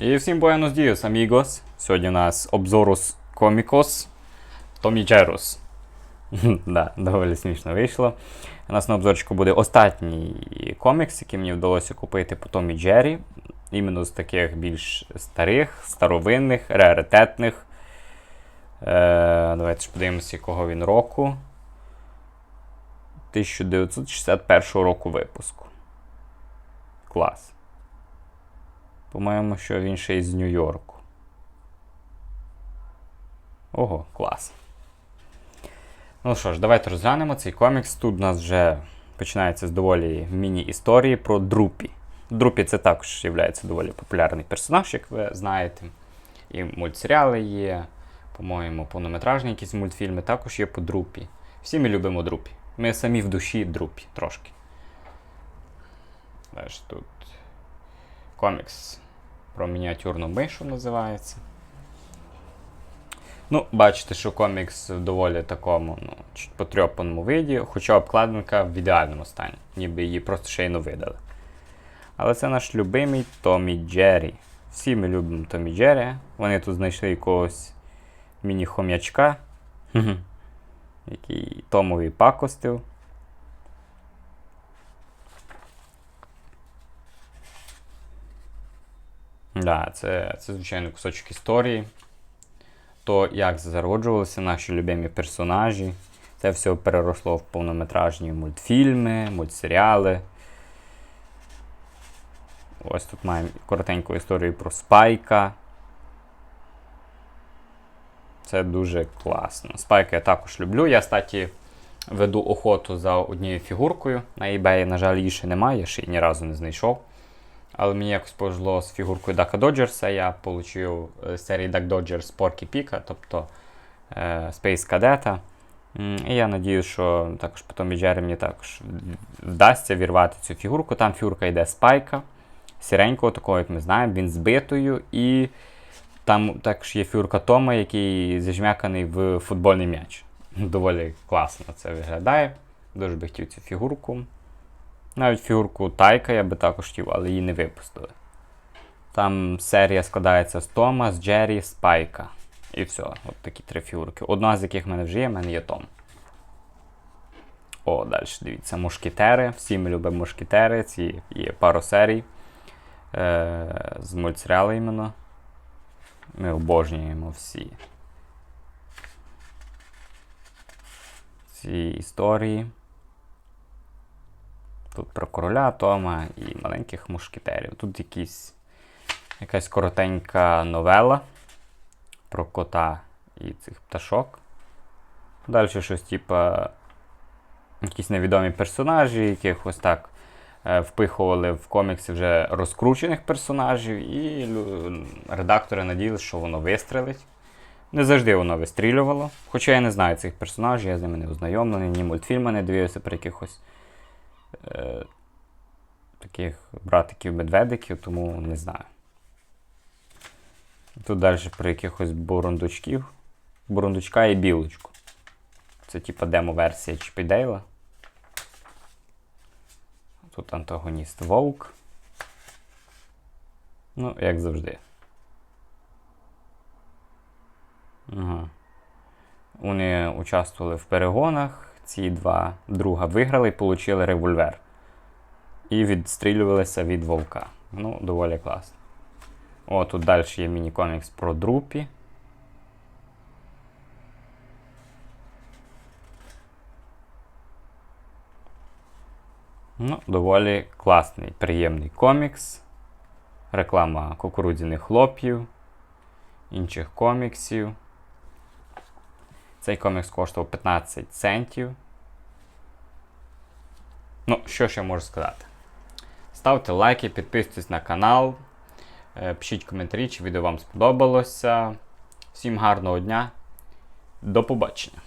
І всім buenos días, amigos. Сьогодні у нас обзорус комікос Томі Джерус. да, доволі смішно вийшло. У нас на обзорчику буде останній комікс, який мені вдалося купити по Томі Джері. Іменно з таких більш старих, старовинних, раритетних. Е, давайте ж подивимося, якого він року. 1961 року випуску. Клас. По-моєму, що він ще із Нью-Йорку. Ого, клас. Ну що ж, давайте розглянемо цей комікс. Тут у нас вже починається з доволі міні-історії про Друпі. Друпі це також є доволі популярний персонаж, як ви знаєте. І мультсеріали є, по-моєму, повнометражні якісь мультфільми також є по Друпі. Всі ми любимо Друпі. Ми самі в душі Друпі трошки. Знаєш, тут комікс про мініатюрну мишу називається. Ну, бачите, що комікс в доволі такому ну, потрьопаному виді, хоча обкладинка в ідеальному стані, ніби її просто ще й не видали. Але це наш любимий Томі Джері. Всі ми любимо Томі Джері. Вони тут знайшли якогось міні-хом'ячка, який Томові пакостив. Да, це, це, звичайно, кусочок історії. То, як зароджувалися наші любимі персонажі. Це все переросло в повнометражні мультфільми, мультсеріали. Ось тут маємо коротеньку історію про Спайка. Це дуже класно. Спайка я також люблю. Я, статі, веду охоту за однією фігуркою. На eBay, на жаль, її ще немає, я ще ні разу не знайшов. Але мені якось повезло з фігуркою Дака Доджерса. Я отримав з серії Duck Dodgers Поркі Піка, тобто е, Space Cadet. І я надію, що також по Томі Джері мені також вдасться вірвати цю фігурку. Там фігурка йде спайка, сіренького, такого, як ми знаємо, він збитою. І там також є фігурка Тома, який зажмяканий в футбольний м'яч. Доволі класно це виглядає. Дуже би хотів цю фігурку. Навіть фігурку Тайка я би також хотів, але її не випустили. Там серія складається з Тома, з Джері, з Пайка. І все, от такі три фігурки. Одна з яких в мене вже є, в мене є Том. О, далі дивіться, мушкетери. Всі ми любимо мушкетери. Ці є пару серій е- з мультсеріалу іменно. Ми обожнюємо всі ці історії. Про короля Тома і маленьких мушкетерів. Тут якісь, якась коротенька новела про кота і цих пташок. Далі щось, типа, якісь невідомі персонажі, яких ось так е, впихували в комікси вже розкручених персонажів, і редактори надіялися, що воно вистрелить. Не завжди воно вистрілювало. Хоча я не знаю цих персонажів, я з ними не ознайомлений, ні мультфільми не дивився про якихось е, таких братиків-медведиків, тому не знаю. Тут далі про якихось бурундучків. Бурундучка і білочку. Це типа демо-версія Чіпідейла. Тут антагоніст Вовк. Ну, як завжди. Ага. Вони участвували в перегонах. Ці два друга виграли і отримали револьвер. І відстрілювалися від вовка. Ну, доволі класно. О, тут далі є міні-комікс про друпі. Ну, доволі класний, приємний комікс. Реклама кукурудзяних хлоп'їв, інших коміксів. Цей комікс коштував 15 центів. Ну, що ще можу сказати? Ставте лайки, підписуйтесь на канал, е, пишіть коментарі, чи відео вам сподобалося. Всім гарного дня. До побачення!